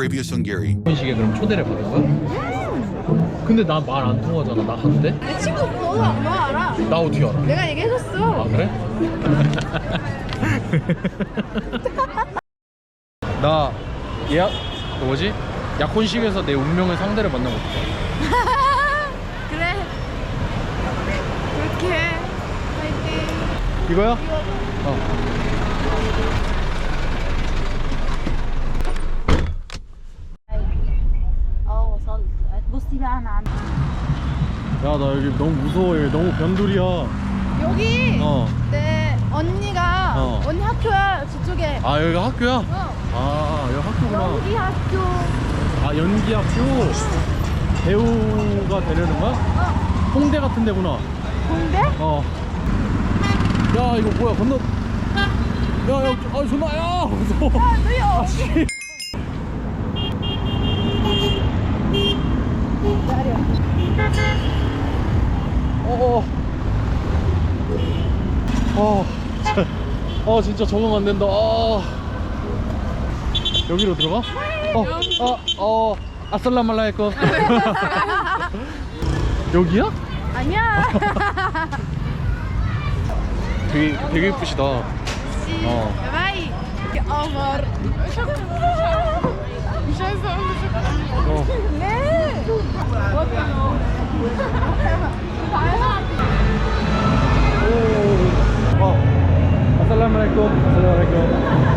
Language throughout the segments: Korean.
previous Hungary. 식의 그럼 초대를 받은 거야? 근데 나 말 안 통하잖아. 나 돼? 내 친구 번호 너 알아. 나 어떻게 알아? 내가 얘기해줬어. 아 그래? 나 예약 그 뭐지? 약혼식에서 내 운명의 상대를 만나고 싶어. 그래. 그렇게 해. 파이팅. 이거야? 어. 일안안 야 나 여기 너무 무서워. 여기 너무 변두리야. 여기? 어. 내 언니가 어. 언니 학교야 저쪽에. 아 여기가 학교야? 어. 아 여기 학교구나. 연기 학교. 아 연기 학교? 배우가 되려는 거야? 어. 홍대 같은 데구나. 홍대? 어. 야 이거 뭐야? 건너. 야야 아 존나 야 무서워. 야 너희 어디 아, 어, 어, 어, 진짜 적응 안 된다. 어. 여기로 들어가? 어, 어, 어, 아슬라말라이코. 여기야? 아니야. 되게 되게 예쁘시다. 어. 어머. 어. 네. 살라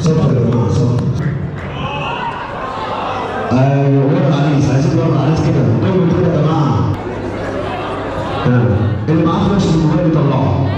صفر يا جماعة صفر ورد عريس عايزين ورد عريس كده قوي كده يا جماعة اللي معاه فلاش الموبايل يطلعه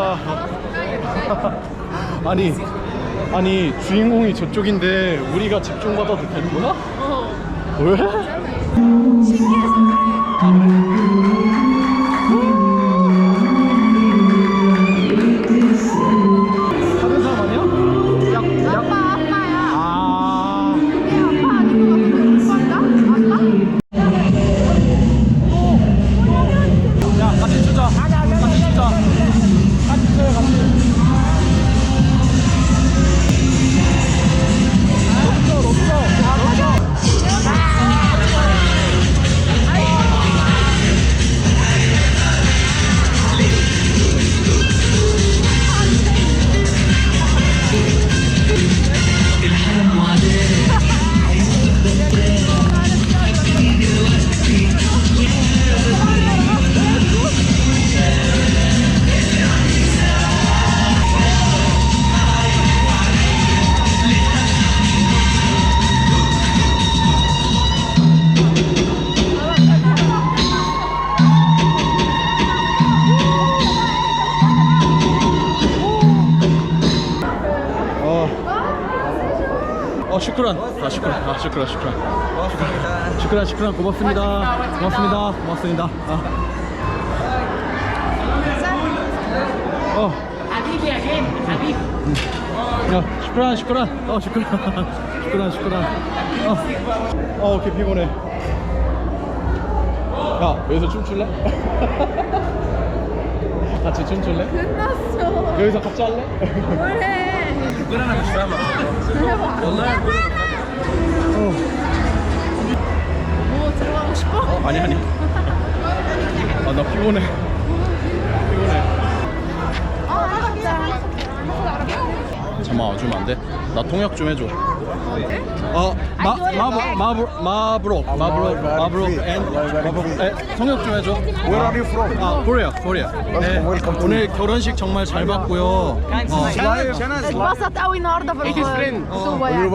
아하. 아니 아니 주인공이 저쪽인데 우리가 집중받아도 되는 거야? 왜? 다른 슈크란. 아, 슈크란. 아, 슈크란, 슈크란. 슈크란, 슈크란. 고맙습니다. 고맙습니다. 고맙습니다. 아. 어. 야, 슈크란, 슈크란. 어, 슈크란. 슈크란, 슈크란. 어. 어, 오케이, 피곤해. 야, 여기서 춤출래? 같이 춤출래? 끝났어. 여기서 같이 할래? 뭐 해? 어. 아니 아니. 아나 피곤해. 피곤해. 아 진짜. 잠깐만 와주면 안 돼? 나 통역 좀 해줘. 어, 마, 마브, 마브, 마브로, 마브로, 마브로, 앤, 마브로, 에, 통역 좀 해줘. Where are you from? 아, 코리아, 코리아. 네, 오늘 결혼식 정말 잘 봤고요. 어, اتبسط قوي النهارده في الخطوبه يعني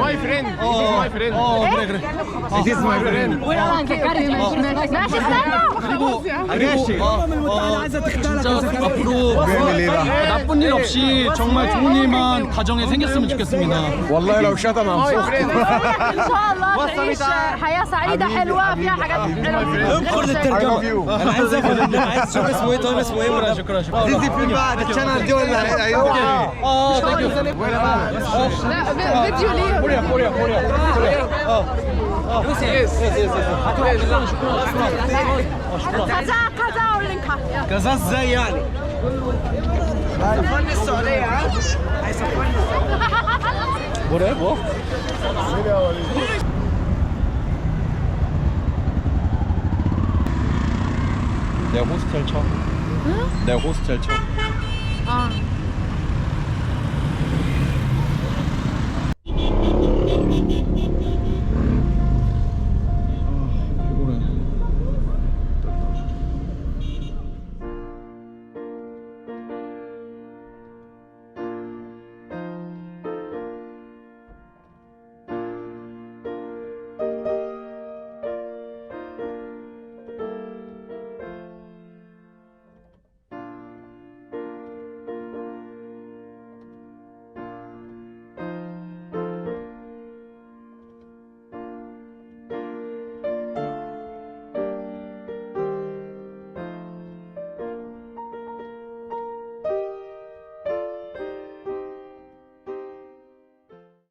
My friend. 어, 어, 그래, 그래. It is my friend. ماشي استنوا 그리고, 그리고, 어, 어, 진짜 앞으로 ليه بقى؟ 나쁜 일 없이 정말 좋은 일 만 가정에 생겼으면 좋겠습니다. والله لو شتم هنفخ ان شاء الله تعيش حياه سعيده حلوه فيها حاجات حلوه I love you. انا عايز افهم عايز اشوف اسمه ايه طيب اسمه ايه شكرا شكرا دي فين بقى؟ الشانل دي ولا اه ثانك يو لا فيديو ليه 코리아 코리아 코리아 코리아 어 كذا كذا اورلينكا كذا ازاي يعني 뭐래 뭐? 내가 호스텔 쳐. 응? 내가 호스텔 쳐. اه